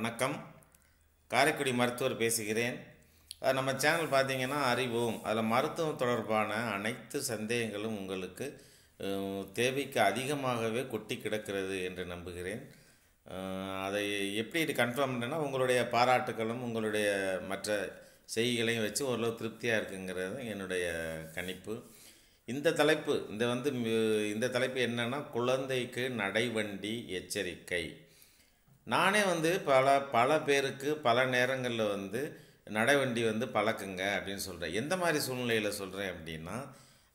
வணக்கம். காரைக்குடி மருத்துவர் பேசுகிறேன். அது நம்ம சேனல் பார்த்தீங்கன்னா அறிவோம் அதில் மருத்துவம் தொடர்பான அனைத்து சந்தேகங்களும் உங்களுக்கு தேவைக்கு அதிகமாகவே கொட்டி கிடக்கிறது என்று நம்புகிறேன். அதை எப்படி கன்ஃபார்ம் பண்ணேன்னா உங்களுடைய பாராட்டுகளும் உங்களுடைய மற்ற செய்திகளையும் வச்சு ஓரளவு திருப்தியாக இருக்குங்கிறது என்னுடைய கணிப்பு. இந்த தலைப்பு இந்த வந்து இந்த தலைப்பு என்னென்னா குழந்தைக்கு நடைவண்டி எச்சரிக்கை. நானே வந்து பல பல பேருக்கு பல நேரங்களில் வந்து நடைவண்டி வந்து பழக்குங்க அப்படின்னு சொல்கிறேன் எந்த மாதிரி சூழ்நிலையில் சொல்கிறேன் அப்படின்னா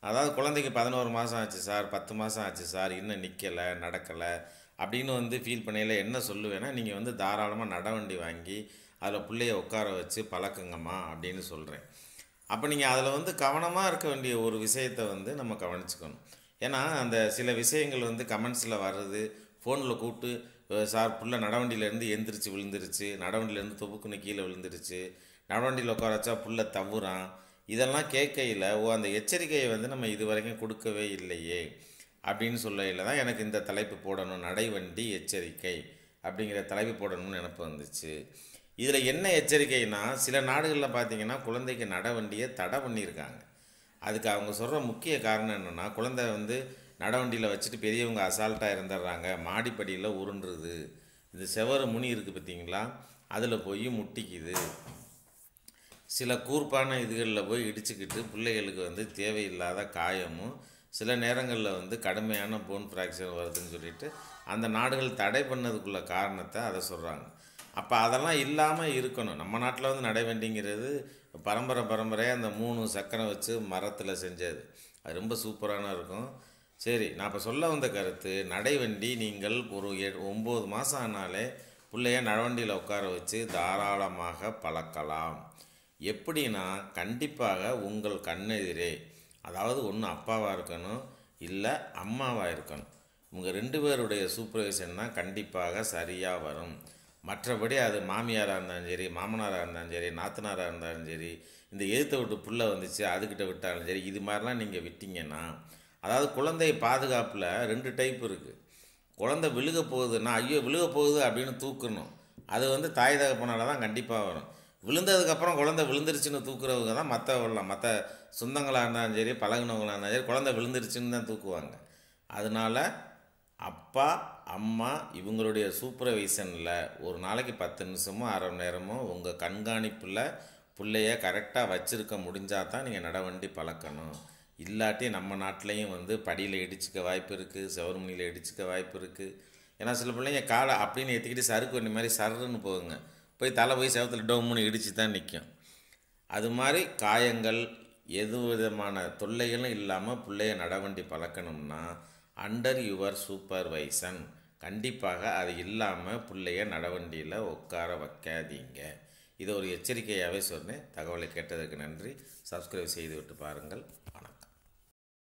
அதாவது குழந்தைக்கு பதினோரு மாதம் ஆச்சு சார் பத்து மாதம் ஆச்சு சார் இன்னும் நிற்கலை நடக்கலை அப்படின்னு வந்து ஃபீல் பண்ணையில் என்ன சொல்லுவேன்னா நீங்கள் வந்து தாராளமாக நடவண்டி வாங்கி அதில் பிள்ளைய உட்கார வச்சு பழக்குங்கம்மா அப்படின்னு சொல்கிறேன் அப்போ நீங்கள் அதில் வந்து கவனமாக இருக்க வேண்டிய ஒரு விஷயத்தை வந்து நம்ம கவனிச்சுக்கணும். ஏன்னா அந்த சில விஷயங்கள் வந்து கமெண்ட்ஸில் வர்றது ஃபோனில் கூப்பிட்டு சார் புள்ள நடவண்டியிலேருந்து எந்திரிச்சு விழுந்துருச்சு. நடவண்டியிலேருந்து தொப்புக்குன்னு கீழே விழுந்துருச்சு. நடவண்டியில் உட்கார வச்சா புள்ள தவுறான். இதெல்லாம் கேட்கையில் ஓ அந்த எச்சரிக்கையை வந்து நம்ம இது வரைக்கும் கொடுக்கவே இல்லையே. அப்படின்னு சொல்லையில் தான் எனக்கு இந்த தலைப்பு போடணும். நடைவண்டி எச்சரிக்கை அப்படிங்கிற தலைப்பு போடணும்னு நினப்பு வந்துச்சு. இதில் என்ன எச்சரிக்கைனா சில நாடுகளில் பார்த்தீங்கன்னா குழந்தைக்கு நடவண்டியை தடை பண்ணியிருக்காங்க. அதுக்கு அவங்க சொல்கிற முக்கிய காரணம் என்னென்னா குழந்தை வந்து நடவண்டியில் வச்சுட்டு பெரியவங்க அசால்ட்டாக இருந்துடுறாங்க மாடிப்படியில் உருண்டுருது. இந்த செவரு முனி இருக்குது பார்த்தீங்களா அதில் போய் முட்டிக்குது. சில கூர்ப்பான இதுகளில் போய் இடிச்சுக்கிட்டு பிள்ளைகளுக்கு வந்து தேவையில்லாத காயமும் சில நேரங்களில் வந்து கடுமையான போன் ஃப்ராக்சர் வருதுன்னு சொல்லிட்டு அந்த நாடுகள் தடை பண்ணதுக்குள்ள காரணத்தை அதை சொல்கிறாங்க அப்போ அதெல்லாம் இல்லாமல் இருக்கணும். நம்ம நாட்டில் வந்து நடைவண்டிங்கிறது பரம்பரை பரம்பரையாக அந்த மூணு சக்கரம் வச்சு மரத்தில் செஞ்சது. அது ரொம்ப சூப்பரான இருக்கும். சரி நான் இப்போ சொல்ல வந்த கருத்து நடைவண்டி நீங்கள் ஒரு எ ஒம்பது மாதம் ஆனாலே பிள்ளைய நடவண்டியில் உட்கார வச்சு தாராளமாக பழக்கலாம். எப்படின்னா கண்டிப்பாக உங்கள் கண்ணெதிரே அதாவது ஒன்று அப்பாவாக இருக்கணும் இல்லை அம்மாவாக இருக்கணும். உங்கள் ரெண்டு பேருடைய சூப்பர்வைசன் தான் கண்டிப்பாக சரியாக வரும். மற்றபடி அது மாமியாராக இருந்தாலும் சரி மாமனாராக இருந்தாலும் சரி நாத்தனாராக இருந்தாலும் சரி இந்த எதிர்த்த விட்டு புள்ள வந்துச்சு அதுக்கிட்ட விட்டாலும் சரி இது மாதிரிலாம் நீங்கள் விட்டிங்கன்னா அதாவது குழந்தை பாதுகாப்பில் ரெண்டு டைப் இருக்குது குழந்தை விழுக போகுதுன்னா ஐயோ விழுக போகுது அப்படின்னு தூக்கணும். அது வந்து தாய் தகப்பனால் தான் கண்டிப்பாக வரும். விழுந்ததுக்கப்புறம் குழந்தை விழுந்துருச்சுன்னு தூக்குறவங்க தான் மற்றவெல்லாம் மற்ற சொந்தங்களாக இருந்தாலும் சரி பழகுனவங்களாக இருந்தாலும் சரி குழந்தை விழுந்துருச்சுன்னு தான் தூக்குவாங்க. அதனால அப்பா அம்மா இவங்களுடைய சூப்பர்வைசனில் ஒரு நாளைக்கு பத்து நிமிஷமோ அரை மணி நேரமோ உங்கள் கண்காணிப்பில் பிள்ளைய கரெக்டாக வச்சுருக்க முடிஞ்சால் தான் நீங்கள் நடவண்டி பழக்கணும். இல்லாட்டி நம்ம நாட்டிலையும் வந்து படியில் இடிச்சுக்க வாய்ப்பு இருக்குது செவருமணியில் இடிச்சிக்க வாய்ப்பு இருக்குது ஏன்னா சில பிள்ளைங்க காலை அப்படின்னு ஏற்றிக்கிட்டு சறுக்கு வண்டி மாதிரி சருன்னு போகுங்க. போய் தலை போய் செவத்தில் டோம்னு இடித்து தான் நிற்கும் அது மாதிரி காயங்கள் எது விதமான தொல்லைகளும் இல்லாமல் பிள்ளைய நடவண்டி பழக்கணும்னா அண்டர் யுவர் சூப்பர்வைசன் கண்டிப்பாக அது இல்லாமல் பிள்ளைய நடவண்டியில் உட்கார வைக்காதீங்க. இதை ஒரு எச்சரிக்கையாகவே சொன்னேன். தகவலை கேட்டதற்கு நன்றி. சப்ஸ்கிரைப் செய்துவிட்டு பாருங்கள்.